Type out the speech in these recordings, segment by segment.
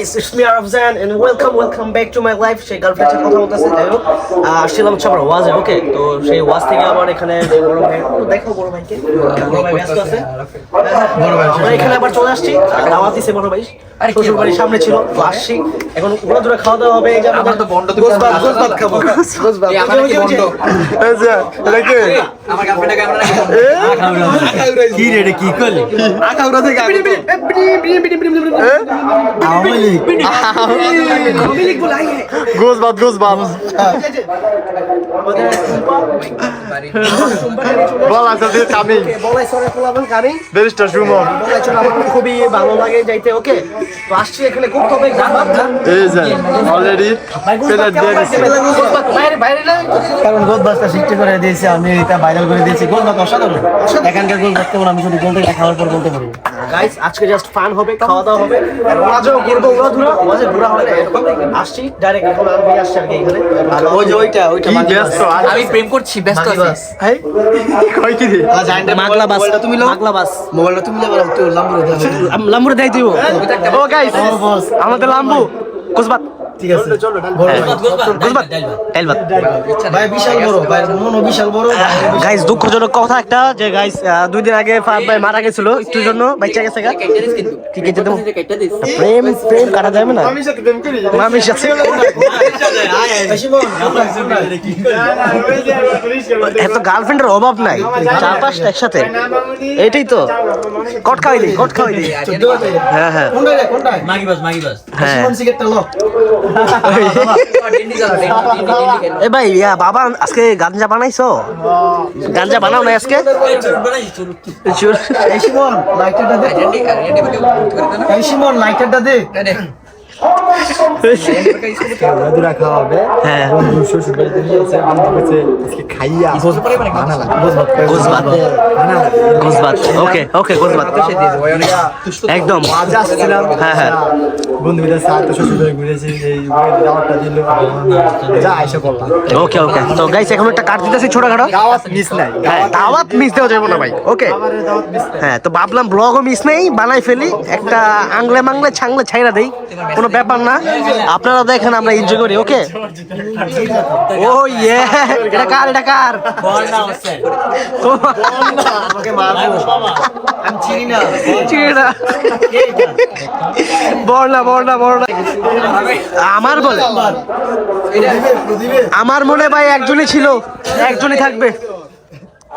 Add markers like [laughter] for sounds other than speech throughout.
Guys it's me Arfazan and welcome welcome back to my life সেই গার্লফ্রেন্ডের কথা বলতেছে যাই হোক। আহ, আসছিলাম হচ্ছে আমার ওয়াজে ওকে তো সেই ওয়াজ থেকে আবার এখানে বড় ভাই দেখো বড় ভাইকে। বড় ভাই ব্যস্ত আছে। বড় ভাই আমরা এখানে আবার চলে আসছি। দাওয়াত দিছে বড় ভাই। শ্বশুর বাড়ির সামনে ছিল এখন ঘোরা ধরে খাওয়া দাওয়া হবে এই যে আমার তো বন্ড তো গোসবাদ গোসবাদ খাব এটা কে? আমার রে এটা কি করলি? থেকে বল আচ্ছা কামিং বলাই সরে পোলাবেন কারি ব্যারিস্টার সুমন। বলাই চলে আমার খুবই ভালো লাগে যাইতে ওকে? তো আসছি এখানে খুব তবে এই যে অলরেডি প্লেট দিয়ে কারণ গোল বাস্তা সৃষ্টি করে দিয়েছি আমি এটা ভাইরাল করে দিয়েছি। গোল বাস অসাধারণ। এখানকার গোল বাস্তা আমি শুধু গোলটা খাওয়ার পর বলতে পারি। গাইস আজকে জাস্ট ফান হবে খাওয়া দাওয়া হবে আর ওয়াজও করব উড়াধুরা ওয়াজে ঘোরা হবে না এরকম আসছি ডাইরেক্ট এখন আমি আসছি আর কি এখানে ওই যে ওইটা ওইটা ব্যস্ত আমি প্রেম করছি ব্যস্ত আছি। কই কি রে? মাগলা বাস তুমি লো মাগলা বাস। মোবাইলটা তুমি লেবার তো লাম্বুরে দাও লাম্বুরে দাও দিব ও গাইস আমাদের লাম্বু কুসবাত। ঠিক আছে। ভাই। বিশাল বড় ভাই মন বিশাল বড় গাইস দুঃখজনক কথা একটা যে গাইস দুই দিন আগে ফাহাদ ভাই মারা গেছিল একটুর জন্য। বাচ্চা গেছে গা? কি কেটে দেবো? প্রেম প্রেম কাটা যাবে না। আমি সাথে প্রেম করি। মামির সাথে। এত গার্লফ্রেন্ডের অভাব নাই। চার পাঁচটা একসাথে। এটাই তো। কট খাওয়াই দিই কট খাওয়াই দিই। হ্যাঁ হ্যাঁ। কোনটা কোনটা মাগি বাস মাগি বাস। হ্যাঁ। সিগারেটটা লো। এ ভাই ইয়া বাবা আজকে গাঞ্জা বানাইছো গাঞ্জা বানাও না আজকে এই শিমন লাইটারটা দে এই শিমন লাইটারটা দে দূরা খাওয়া হবে হ্যাঁ। বন্ধু শ্বশুর বাড়িতে নিয়ে এসে বন্ধু কাছে আজকে খাইয়া গোসবাত গোসবাত ওকে ওকে গোসবাত একদম। আজ আসছিলাম। হ্যাঁ, হ্যাঁ। বন্ধু মিলে সাথে শ্বশুর বাড়ি ঘুরেছি এই দাওয়াতটা দিল। যা এসে করলাম। ওকে ওকে। তো গাইস এখন একটা কাট দিতেছি ছোটখাটো। দাওয়াত মিস নাই। হ্যাঁ দাওয়াত মিস দেওয়া যাবে না ভাই। ওকে। হ্যাঁ তো ভাবলাম ব্লগও মিস নেই বানাই ফেলি। একটা আংলে মাংলে ছাংলে ছাইরা দেই। কোনো ব্যাপার না। আপনারা দেখেন আমরা এনজয় করি ওকে ও ইয়ে এটা কার এটা কার? না না আমার বলে? আমার মনে ভাই একজনই ছিল একজনই থাকবে।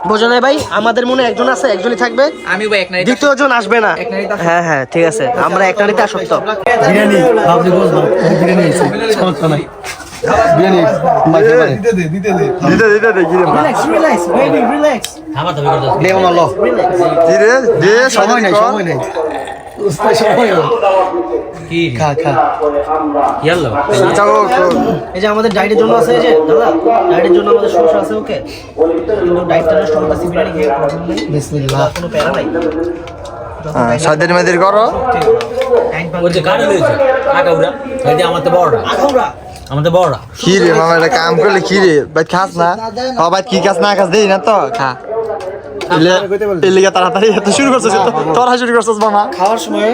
বোঝো নাই ভাই আমাদের মনে একজন আছে একজনই থাকবে। আমি ভাই এক নারী দ্বিতীয় জন আসবে না। হ্যাঁ হ্যাঁ ঠিক আছে আমরা এক নিতে আসক্ত। বিরিয়ানি ভাবলি বসবো বিরিয়ানি সমস্যা নাই। বিরিয়ানি দিতে দিতে দে। রিল্যাক্স রিল্যাক্স বেবি রিল্যাক্স লো সময় নাই সময় নাই। সময় নাই কি? খা খা। ইয়াল্লো। যাও এই যে আমাদের ডায়েটের জন্য আছে এই যে দাদা ডায়েটের জন্য আমাদের সমস্যা আছে ওকে? কিন্তু ডায়েটটা নষ্ট করতেছি বিরিয়ানি খেয়ে প্রবলেম নেই। বিসমিল্লাহ। কোনো প্যারা নাই। সাদের মেদের করো ওই যে কাটা লইছে আকাউরা এই যে আমার তো বড়রা। কি রে মামা এটা কাম করলে কি রে? ভাই খাস না। ভাই কি খাস না খাস দেই না তো? খা। এলে এলে তাড়াতাড়ি এত শুরু করছিস তোরা শুরু করছিস মামা। খাওয়ার সময়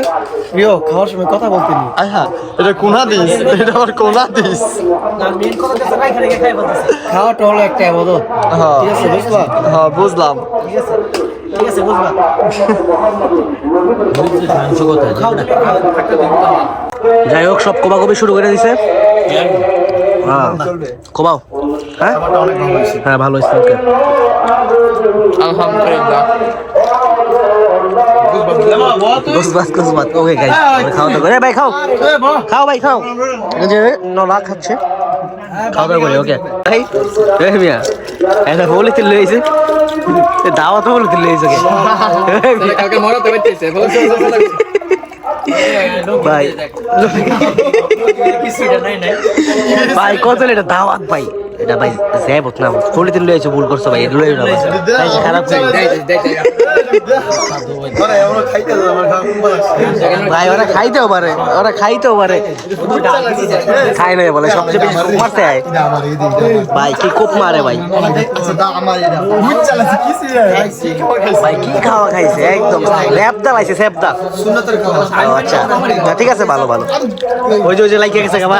প্রিয় খাওয়ার সময় কথা বলতে নি। হ্যাঁ এটা কোনা দিস? এটা আবার কোনা দিস? না কথা হচ্ছে না এখানে খাই বলতেছে। খাওয়াটা হলো একটা আবাদত। হ্যাঁ। ঠিক আছে বুঝলা? হ্যাঁ বুঝলাম। ঠিক আছে ঠিক আছে যাই হোক সব কোবাকবি শুরু করে দিছে। হ্যাঁ। কোবাও হ্যাঁ? হ্যাঁ ভালো হয়েছে ওকে আলহামদুলিল্লাহ। ওকে গাইস খাওয়া দাওয়া করে। ভাই খাও। খাও ভাই খাও। যে নলা খাচ্ছে। খাওয়া দাওয়া করে ওকে এই এই মিয়া এটা বলে তুলে লইছে দাওয়াত বলে তুলে লইছে কালকে মরাতে পারতেছে ভাই ভাই কত [laughs] এটা দাওয়াত ভাই? এটা ভাই যাইবত না পলিথিন লইছে ভুল করছ ভাই লইও না খারাপ ভাই ওরা খাইতেও পারে ওরা খাইতেও পারে। খাই নাই বলে সবচেয়ে বেশি কোপ মারতে হয় ভাই কি কোপ মারে ভাই। ভাই কি খাওয়া খাইছে? একদম ল্যাপদা লাইছে স্যাপদা ও আচ্ছা। ঠিক আছে ভালো ভালো। ওই যে ওই যে লাইকে গেছে খাবার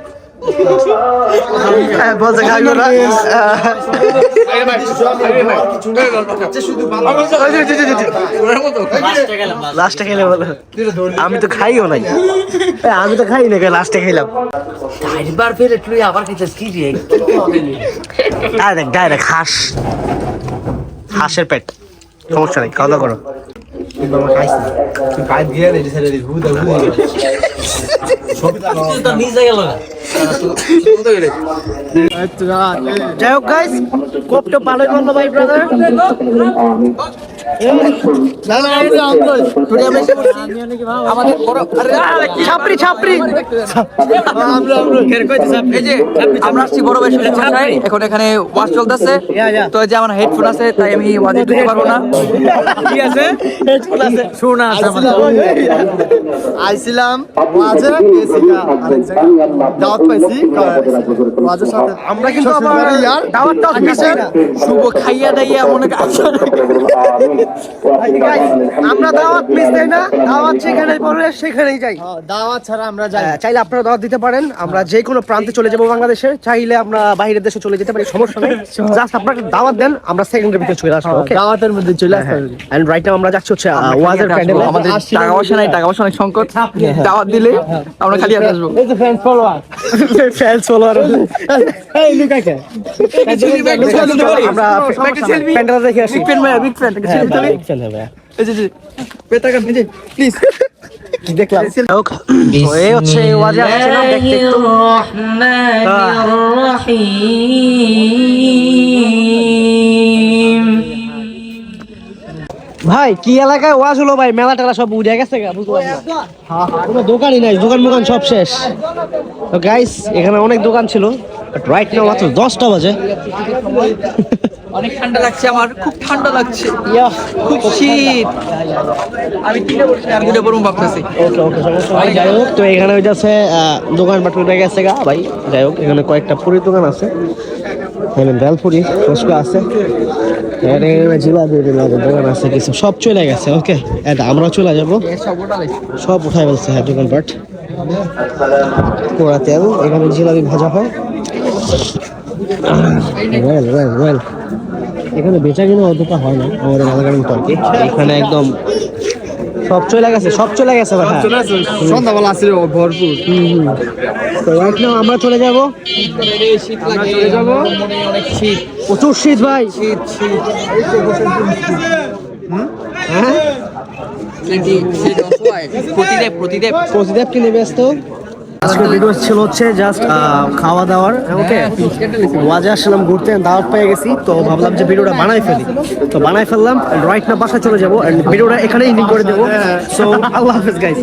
আমি তো খাইও নাই আমি তো খাই না। লাস্টে খাইলাম চারবার ফেলে তুই আবার খেতেছ কি রে ডাইরেক্ট হাঁস হাঁসের পেট সমস্যা নেই খাওয়া দাওয়া করো যাই হোক গাইস কোপটা পালন ভাই ব্রাদার আমাদের বড় ছাপড়ি ছাপড়ি আমরা আসছি বড় ভাই এখন এখানে ওয়াশ চলতেছে তো যে আমার হেডফোন আছে তাই আমি ওয়াজে পারব না কি আছে শোনা আছে আইছিলাম মাঝে গেছি দাওয়াত পাইছি মাঝের সাথে আমরা কিন্তু দাওয়াতটা শুভ খাইয়া দাইয়া মনে আমরা দাওয়াত মিস দেই না? দাওয়াত পড়ে সেখানেই যাই। দাওয়াত ছাড়া আমরা যাই। হ্যাঁ, চাইলে আপনারা দাওয়াত দিতে পারেন। আমরা যে কোনো প্রান্তে চলে যাব বাংলাদেশে। চাইলে আমরা বাইরের দেশে চলে যেতে পারি সমস্যা নেই। [laughs] জাস্ট আপনারা দাওয়াত দেন আমরা সেকেন্ডের ভিতরে চলে আসব ওকে দাওয়াতের মধ্যে চলে এন্ড রাইট নাও আমরা যাচ্ছি হচ্ছে ওয়াজের প্যান্ডেলে। আমাদের টাকা পয়সা নাই টাকা পয়সা অনেক সংকট। দাওয়াত দিলে আমরা খালি আসব। এই যে ফলোয়ার ফ্যান্স ফলোয়ার এই লুকাকে আমরা প্যান্ডেল দেখে আসি। Big fan big fan please কি দেখলাম? হচ্ছে দেখতে একটু। ভাই কি এলাকায় ওয়াজ হলো ভাই? মেলা টেলা সব উঠে গেছে কোনো দোকানই নাই দোকান মোকান সব শেষ। তো গাইস এখানে অনেক দোকান ছিল বাট রাইট নাও মাত্র দশটা বাজে। অনেক ঠান্ডা লাগছে আমার খুব ঠান্ডা লাগছে। খুব শীত। আমি তিনে আর বরং ভাবতেছি। ওকে ওকে নাই। যাই হোক তো এখানে ওই যাচ্ছে দোকান উঠে গেছে গা ভাই। যাই হোক এখানে কয়েকটা পুরীর দোকান আছে। এখানে বেলপুরি ফুচকা আছে। জিলাপি দোকান আছে কিছু সব চলে গেছে ওকে? আমরা চলে যাব। সব উঠাই ফেলছে হ্যাঁ দোকান পাট পোড়া তেল এখানে জিলাপি ভাজা হয়। ওয়েল ওয়েল ওয়েল এখানে বেচা কিনা অতটা হয় না আমাদের এলাকার মতো আর কি এখানে একদম সব চলে গেছে সব চলে গেছে হ্যাঁ। সন্ধ্যাবেলা আসলে ভরপুর। তো রাইট নাও আমরা চলে যাব। চলে যাব। শীত প্রচুর শীত ভাই। শীত শীত। হ্যাঁ? প্রতিদেব প্রতিদেব প্রতিদেব। কি নেবে আসতো আজকের ভিডিও ছিল হচ্ছে জাস্ট খাওয়া দাওয়ার ওকে ওয়াজে আসলাম, ঘুরতে দাওয়াত পেয়ে গেছি, তো ভাবলাম যে ভিডিওটা বানাই ফেলি। তো বানাই ফেললাম রাইট না বাসায় চলে যাব ভিডিওটা এখানেই এন্ডিং করে দেবো। সো আল্লাহ হাফেজ গাইস